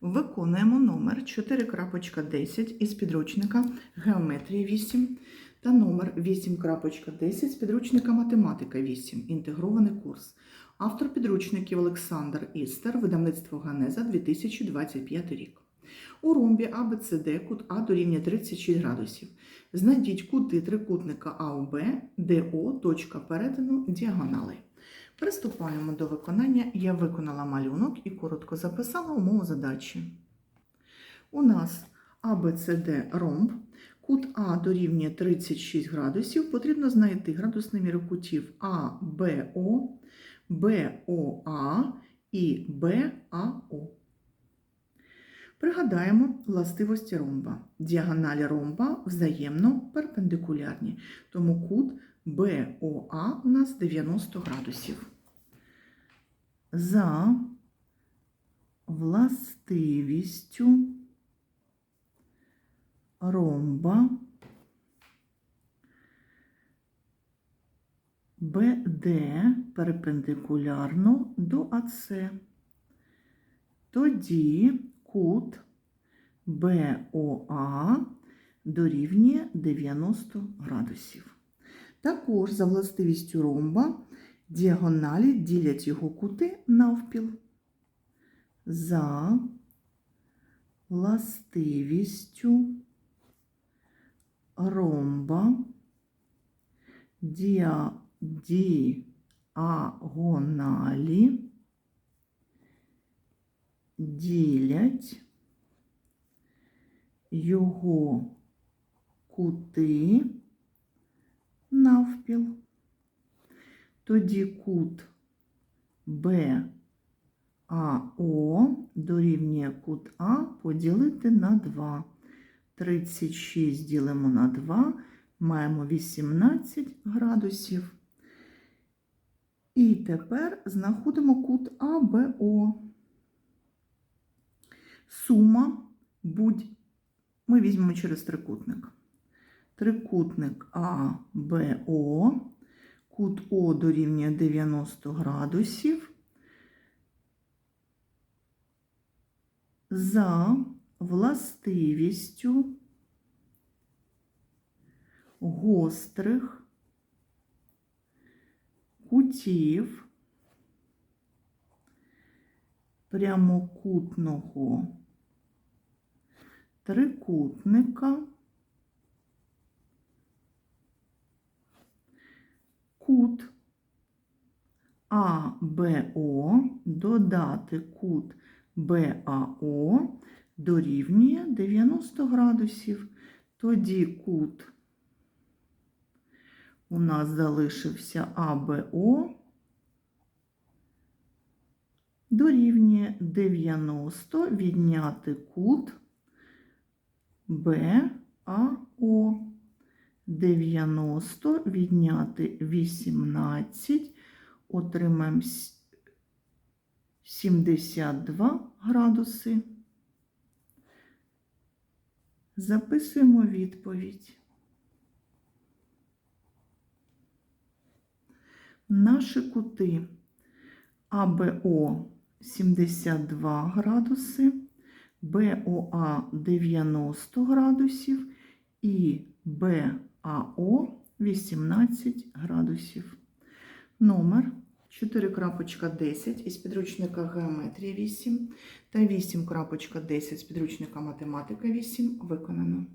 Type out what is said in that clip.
Виконуємо номер 4.10 із підручника Геометрія 8 та номер 8.10 з підручника Математика 8. Інтегрований курс. Автор підручників Олександр Істер, видавництво Ганеза 2025 рік. У ромбі ABCD кут А дорівнює 36 градусів. Знайдіть кути трикутника АОБ, ДО, точка перетину діагонали. Приступаємо до виконання. Я виконала малюнок і коротко записала умову задачі. У нас ABCD ромб. Кут А дорівнює 36 градусів. Потрібно знайти градусний міру кутів АБО, БОА і БАО. Пригадаємо властивості ромба. Діагоналі ромба взаємно перпендикулярні, тому кут БОА у нас 90 градусів. За властивістю ромба БД перпендикулярно до АС. Тоді кут БОА дорівнює 90 градусів. Також за властивістю ромба діагоналі ділять його кути навпіл. За властивістю ромба діа, діагоналі ділять його кути навпіл. Тоді кут БАО дорівнює кут А поділити на 2. 36 ділимо на 2, маємо 18 градусів. І тепер знаходимо кут АБО. Сума будь, ми візьмемо через трикутник. Трикутник АБО, кут О дорівнює 90 градусів. За властивістю гострих кутів прямокутного трикутника кут АБО додати кут БАО дорівнює 90 градусів. Тоді кут у нас залишився АБО дорівнює 90 відняти кут БАО. 90 відняти 18, отримаємо 72 градуси. Записуємо відповідь. Наші кути АБО 72 градуси, БОА 90 градусів і БАО 18 градусів. Номер 4.10 із підручника Геометрія 8 та 8.10 з підручника Математика 8 виконано.